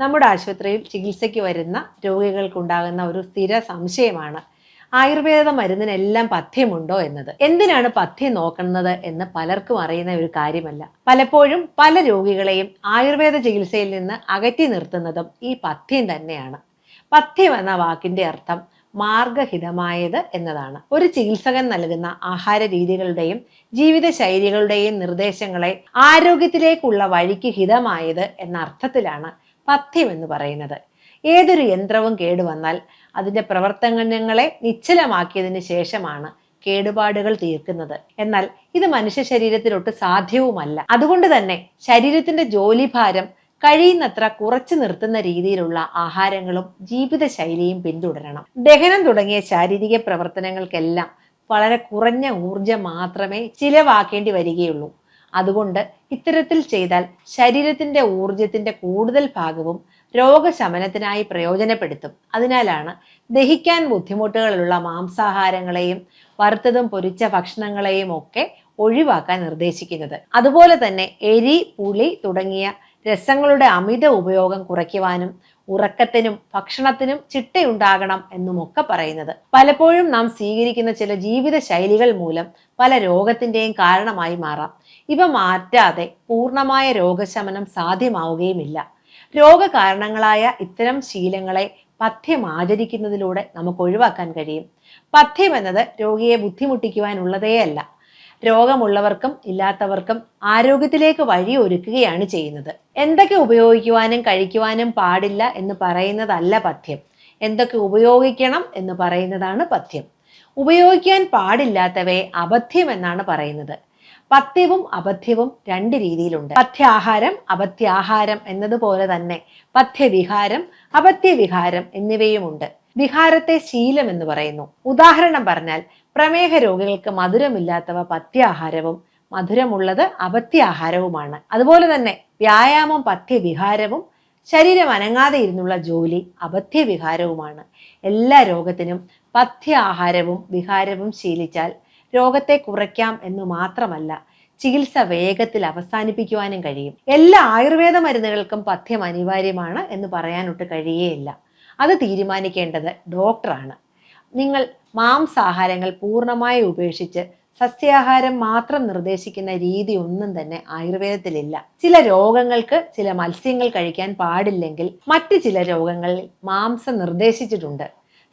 നമ്മുടെ ആശുപത്രിയിൽ ചികിത്സയ്ക്ക് വരുന്ന രോഗികൾക്കുണ്ടാകുന്ന ഒരു സ്ഥിര സംശയമാണ്. ആയുർവേദ മരുന്നിനെല്ലാം പഥ്യമുണ്ടോ എന്നത്. എന്തിനാണ് പഥ്യം നോക്കുന്നത് എന്ന് പലർക്കും അറിയുന്ന ഒരു കാര്യമല്ല. പലപ്പോഴും പല രോഗികളെയും ആയുർവേദ ചികിത്സയിൽ നിന്ന് അകറ്റി നിർത്തുന്നതും ഈ പഥ്യം തന്നെയാണ്. പഥ്യം എന്ന വാക്കിന്റെ അർത്ഥം മാർഗഹിതമായത് എന്നതാണ്. ഒരു ചികിത്സകൻ നൽകുന്ന ആഹാര രീതികളുടെയും ജീവിത ശൈലികളുടെയും നിർദ്ദേശങ്ങളെ ആരോഗ്യത്തിലേക്കുള്ള വഴിക്ക് ഹിതമായത് എന്ന അർത്ഥത്തിലാണ് പഥ്യം എന്ന് പറയുന്നത്. ഏതൊരു യന്ത്രവും കേടുവന്നാൽ അതിന്റെ പ്രവർത്തനങ്ങളെ നിശ്ചലമാക്കിയതിന് ശേഷമാണ് കേടുപാടുകൾ തീർക്കുന്നത്. എന്നാൽ ഇത് മനുഷ്യ ശരീരത്തിലൊട്ട് സാധ്യവുമല്ല. അതുകൊണ്ട് തന്നെ ശരീരത്തിന്റെ ജോലിഭാരം കഴിയുന്നത്ര കുറച്ചു നിർത്തുന്ന രീതിയിലുള്ള ആഹാരങ്ങളും ജീവിതശൈലിയും പിന്തുടരണം. ദഹനം തുടങ്ങിയ ശാരീരിക പ്രവർത്തനങ്ങൾക്കെല്ലാം വളരെ കുറഞ്ഞ ഊർജം മാത്രമേ ചിലവാക്കേണ്ടി വരികയുള്ളൂ. അതുകൊണ്ട് ഇത്തരത്തിൽ ചെയ്താൽ ശരീരത്തിന്റെ ഊർജത്തിന്റെ കൂടുതൽ ഭാഗവും രോഗശമനത്തിനായി പ്രയോജനപ്പെടുത്തും. അതിനാലാണ് ദഹിക്കാൻ ബുദ്ധിമുട്ടുകളുള്ള മാംസാഹാരങ്ങളെയും വറുത്തതും പൊരിച്ച ഭക്ഷണങ്ങളെയും ഒക്കെ ഒഴിവാക്കാൻ നിർദ്ദേശിക്കുന്നത്. അതുപോലെ തന്നെ എരി പുളി തുടങ്ങിയ രസങ്ങളുടെ അമിത ഉപയോഗം കുറയ്ക്കുവാനും ഉറക്കത്തിനും ഭക്ഷണത്തിനും ചിട്ടയുണ്ടാകണം എന്നുമൊക്കെ പറയുന്നത്. പലപ്പോഴും നാം സ്വീകരിക്കുന്ന ചില ജീവിത ശൈലികൾ മൂലം പല രോഗത്തിന്റെയും കാരണമായി മാറാം. ഇവ മാറ്റാതെ പൂർണമായ രോഗശമനം സാധ്യമാവുകയുമില്ല. രോഗകാരണങ്ങളായ ഇത്തരം ശീലങ്ങളെ പഥ്യം ആചരിക്കുന്നതിലൂടെ നമുക്ക് ഒഴിവാക്കാൻ കഴിയും. പഥ്യം എന്നത് രോഗിയെ ബുദ്ധിമുട്ടിക്കുവാനുള്ളതേയല്ല. രോഗമുള്ളവർക്കും ഇല്ലാത്തവർക്കും ആരോഗ്യത്തിലേക്ക് വഴി ഒരുക്കുകയാണ് ചെയ്യുന്നത്. എന്തൊക്കെ ഉപയോഗിക്കുവാനും കഴിക്കുവാനും പാടില്ല എന്ന് പറയുന്നതല്ല പഥ്യം. എന്തൊക്കെ ഉപയോഗിക്കണം എന്ന് പറയുന്നതാണ് പഥ്യം. ഉപയോഗിക്കാൻ പാടില്ലാത്തവയെ അബദ്ധ്യം എന്നാണ് പറയുന്നത്. പഥ്യവും അബദ്ധ്യവും രണ്ട് രീതിയിലുണ്ട്. പഥ്യാഹാരം അബദ്ധ്യാഹാരം എന്നതുപോലെ തന്നെ പഥ്യവിഹാരം അബദ്ധ്യവിഹാരം എന്നിവയുമുണ്ട്. വിഹാരത്തെ ശീലം എന്ന് പറയുന്നു. ഉദാഹരണം പറഞ്ഞാൽ പ്രമേഹ രോഗികൾക്ക് മധുരമില്ലാത്തവ പഥ്യാഹാരവും മധുരമുള്ളത് അപത്യാഹാരവുമാണ് അതുപോലെ തന്നെ വ്യായാമം പഥ്യവിഹാരവും ശരീരം അനങ്ങാതെ ഇരുന്നുള്ള ജോലി അപഥ്യവിഹാരവുമാണ്. എല്ലാ രോഗത്തിനും പഥ്യ ആഹാരവും വിഹാരവും ശീലിച്ചാൽ രോഗത്തെ കുറയ്ക്കാം എന്ന് മാത്രമല്ല ചികിത്സ വേഗത്തിൽ അവസാനിപ്പിക്കുവാനും കഴിയും. എല്ലാ ആയുർവേദ മരുന്നുകൾക്കും പഥ്യം അനിവാര്യമാണ് എന്ന് പറയാനൊട്ട് കഴിയേയില്ല. അത് തീരുമാനിക്കേണ്ടത് ഡോക്ടറാണ്. നിങ്ങൾ മാംസാഹാരങ്ങൾ പൂർണമായി ഉപേക്ഷിച്ച് സസ്യാഹാരം മാത്രം നിർദ്ദേശിക്കുന്ന രീതി ഒന്നും തന്നെ ആയുർവേദത്തിലില്ല. ചില രോഗങ്ങൾക്ക് ചില മത്സ്യങ്ങൾ കഴിക്കാൻ പാടില്ലെങ്കിൽ മറ്റ് ചില രോഗങ്ങളിൽ മാംസം നിർദ്ദേശിച്ചിട്ടുണ്ട്.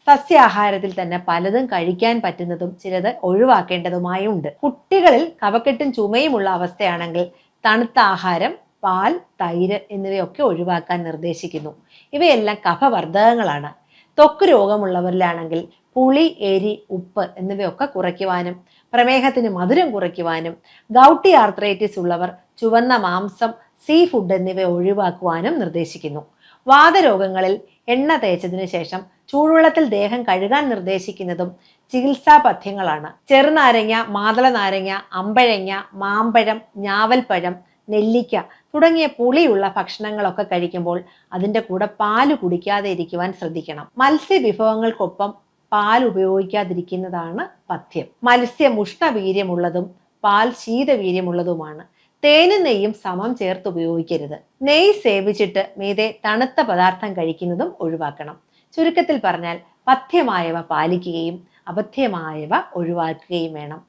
സസ്യാഹാരത്തിൽ തന്നെ പലതും കഴിക്കാൻ പറ്റുന്നതും ചിലത് ഒഴിവാക്കേണ്ടതുമായുണ്ട്. കുട്ടികളിൽ കവക്കെട്ടും ചുമയുമുള്ള അവസ്ഥയാണെങ്കിൽ തണുത്ത ആഹാരം പാൽ തൈര് എന്നിവയൊക്കെ ഒഴിവാക്കാൻ നിർദ്ദേശിക്കുന്നു. ഇവയെല്ലാം കഫവർദ്ധകങ്ങളാണ്. ത്വക്ക് രോഗമുള്ളവരിലാണെങ്കിൽ പുളി എരി ഉപ്പ് എന്നിവയൊക്കെ കുറയ്ക്കുവാനും പ്രമേഹത്തിന് മധുരം കുറയ്ക്കുവാനും ഗൗട്ടി ആർത്രൈറ്റിസ് ഉള്ളവർ ചുവന്ന മാംസം സീ ഫുഡ് എന്നിവ ഒഴിവാക്കുവാനും നിർദ്ദേശിക്കുന്നു. വാതരോഗങ്ങളിൽ എണ്ണ തേച്ചതിനു ശേഷം ചൂടുവെള്ളത്തിൽ ദേഹം കഴുകാൻ നിർദ്ദേശിക്കുന്നതും ചികിത്സാ പഥ്യങ്ങളാണ്. ചെറുനാരങ്ങ മാതള നാരങ്ങ അമ്പഴങ്ങ മാമ്പഴം ഞാവൽപ്പഴം നെല്ലിക്ക തുടങ്ങിയ പുളിയുള്ള ഭക്ഷണങ്ങളൊക്കെ കഴിക്കുമ്പോൾ അതിന്റെ കൂടെ പാൽ കുടിക്കാതെ ഇരിക്കുവാൻ ശ്രദ്ധിക്കണം. മത്സ്യ വിഭവങ്ങൾക്കൊപ്പം പാൽ ഉപയോഗിക്കാതിരിക്കുന്നതാണ് പഥ്യം. മത്സ്യം ഉഷ്ണവീര്യമുള്ളതും പാൽ ശീതവീര്യമുള്ളതുമാണ്. തേനും നെയ്യും സമം ചേർത്ത് ഉപയോഗിക്കരുത്. നെയ്യ് സേവിച്ചിട്ട് മീതെ തണുത്ത പദാർത്ഥം കഴിക്കുന്നതും ഒഴിവാക്കണം. ചുരുക്കത്തിൽ പറഞ്ഞാൽ പഥ്യമായവ പാലിക്കുകയും അബദ്ധ്യമായവ ഒഴിവാക്കുകയും വേണം.